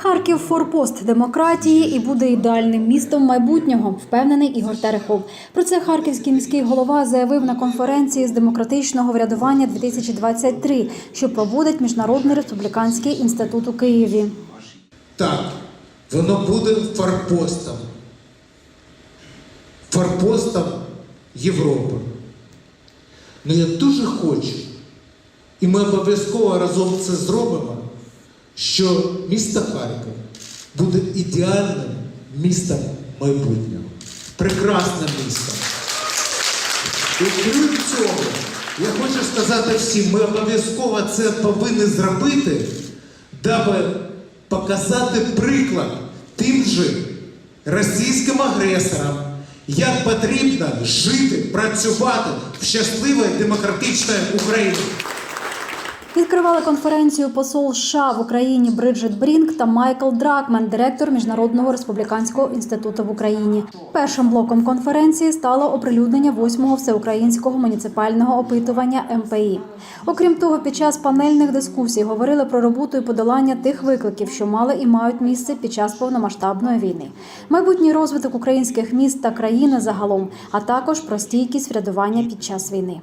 Харків форпост демократії і буде ідеальним містом майбутнього, впевнений Ігор Терехов. Про це харківський міський голова заявив на конференції з демократичного врядування 2023, що проводить Міжнародний республіканський інститут у Києві. Так, воно буде форпостом. Форпостом Європи. Ну я дуже хочу, і ми обов'язково разом це зробимо, що місто Харків буде ідеальним містом майбутнього. Прекрасне місто. І крім цього, я хочу сказати всім, ми обов'язково це повинні зробити, даби показати приклад тим же російським агресорам, як потрібно жити, працювати в щасливій демократичній Україні. Відкривали конференцію посол США в Україні Бриджит Брінк та Майкл Дракмен, директор Міжнародного республіканського інституту в Україні. Першим блоком конференції стало оприлюднення восьмого всеукраїнського муніципального опитування МПІ. Окрім того, під час панельних дискусій говорили про роботу і подолання тих викликів, що мали і мають місце під час повномасштабної війни, майбутній розвиток українських міст та країни загалом, а також про стійкість врядування під час війни.